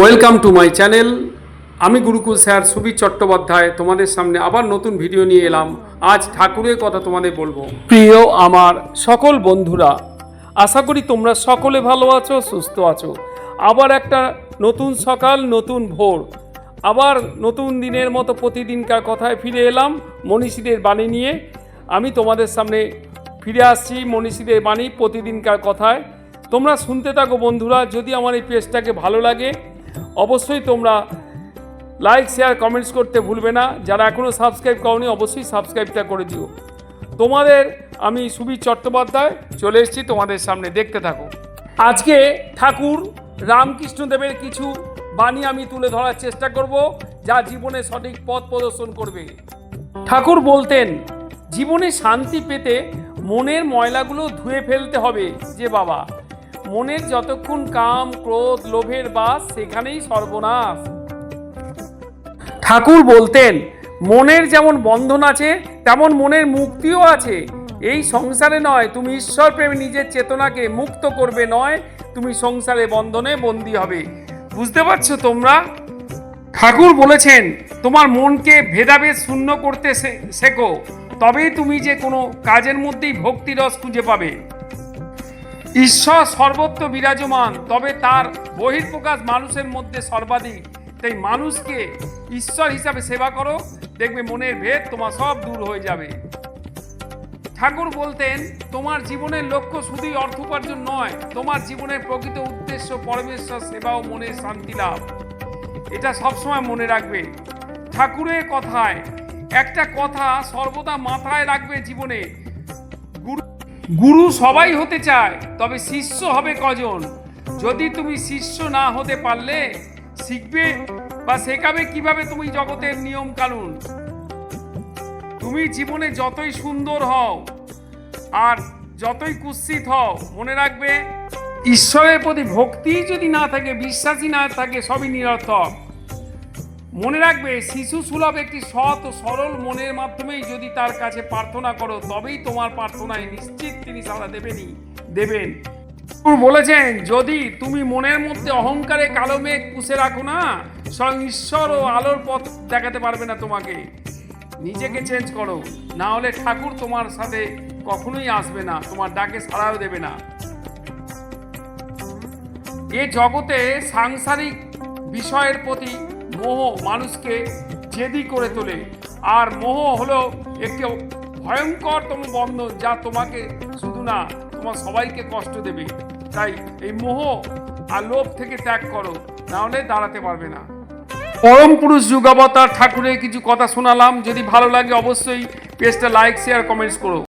Welcome to my channel আমি Gurukul sir Subir Chattopadhyay. তোমাদের সামনে আবার নতুন ভিডিও নিয়ে এলাম। আজ ঠাকুরের কথা তোমাদের বলব। প্রিয় আমার সকল বন্ধুরা, আশা করি তোমরা সকলে ভালো আছো, সুস্থ আছো। আবার একটা নতুন সকাল, নতুন ভোর। আবার নতুন দিনের মতো প্রতিদিনকার কথায় ফিরে এলাম মনীষীদের বাণী নিয়ে। আমি তোমাদের সামনে ফিরে আসছি মনীষীদের বাণী প্রতিদিনকার কথায়। তোমরা শুনতে থাকো বন্ধুরা, যদি আমার এই পেজটাকে ভালো লাগে অবশ্যই তোমরা লাইক শেয়ার কমেন্টস করতে ভুলবে না। যারা এখনও সাবস্ক্রাইব করনি, অবশ্যই সাবস্ক্রাইবটা করে দিও। তোমাদের আমি সুবীর চট্টোপাধ্যায় চলে এসেছি তোমাদের সামনে। দেখতে থাকো। আজকে ঠাকুর রামকৃষ্ণদেবের কিছু বাণী আমি তুলে ধরার চেষ্টা করব, যা জীবনে সঠিক পথ প্রদর্শন করবে। ঠাকুর বলতেন, জীবনে শান্তি পেতে মনের ময়লাগুলো ধুয়ে ফেলতে হবে, যে বাবা। মনের যতক্ষণ কাম, ক্রোধ, লোভের বাস, সেখানেই সর্বনাশ। ঠাকুর বলতেন, মনের যেমন বন্ধন আছে, তেমন মনের মুক্তিও আছে। এই সংসারে নয়, তুমি ঈশ্বর প্রেমে নিজের চেতনাকে মুক্ত করবে নয়, তুমি সংসারে বন্ধনে বন্দী হবে। বুঝতে পারছ তোমরা? ঠাকুর বলেছেন, তোমার মনকে ভেদাভেদ শূন্য করতে শেখো, তবেই তুমি যে কোনো কাজের মধ্যেই ভক্তিরস খুঁজে পাবে। ঈশ্বর সর্বত্র বিরাজমান, তবে তার বহির্প্রকাশ মানুষের মধ্যে সর্বাধিক। তাই মানুষকে ঈশ্বর হিসাবে সেবা করো, দেখবে মনের ভেদ তোমার সব দূর হয়ে যাবে। ঠাকুর বলতেন, তোমার জীবনের লক্ষ্য শুধুই অর্থ উপার্জন নয়, তোমার জীবনের প্রকৃত উদ্দেশ্য পরমেশ্বর সেবা ও মনের শান্তি লাভ। এটা সবসময় মনে রাখবে। ঠাকুরের কথায়, একটা কথা সর্বদা মাথায় রাখবে জীবনে গুরু সবাই হতে চায়, তবে শিষ্য হবে কজন? যদি তুমি শিষ্য না হতে পারলে, শিখবে বা শেখাবে কীভাবে তুমি জগতের নিয়ম কানুন তুমি জীবনে যতই সুন্দর হও আর যতই কুৎসিত হও, মনে রাখবে, ঈশ্বরের প্রতি ভক্তি যদি না থাকে বিশ্বাসী না থাকে, সবই নিরর্থক। মনে রাখবে, শিশু সুলভ একটি সৎ ও সরল মনের মাধ্যমেই যদি তার কাছে প্রার্থনা করো, তবেই তোমার প্রার্থনায় নিশ্চিত তিনি সাড়া দেবেনই, দেবেন। বলেছেন, যদি তুমি মনের মধ্যে অহংকারে কালো মেঘ পুষে রাখো না, স্বয়ং ঈশ্বর ও আলোর পথ দেখাতে পারবে না তোমাকে। নিজেকে চেঞ্জ করো, না হলে ঠাকুর তোমার সাথে কখনোই আসবে না, তোমার ডাকে সাড়াও দেবে না। এ জগতে সাংসারিক বিষয়ের প্রতি মোহ মানুষকে জেদি করে তোলে। আর মোহ হলো একটি ভয়ঙ্করতম বন্ধন যা তোমাকে শুধু না, তোমার সবাইকে কষ্ট দেবে। তাই এই মোহ আর লোভ থেকে ত্যাগ করো, না হলে দাঁড়াতে পারবে না। পরম পুরুষ যুগাবতার ঠাকুরের কিছু কথা শোনালাম। যদি ভালো লাগে অবশ্যই পেজটা লাইক শেয়ার কমেন্টস করো।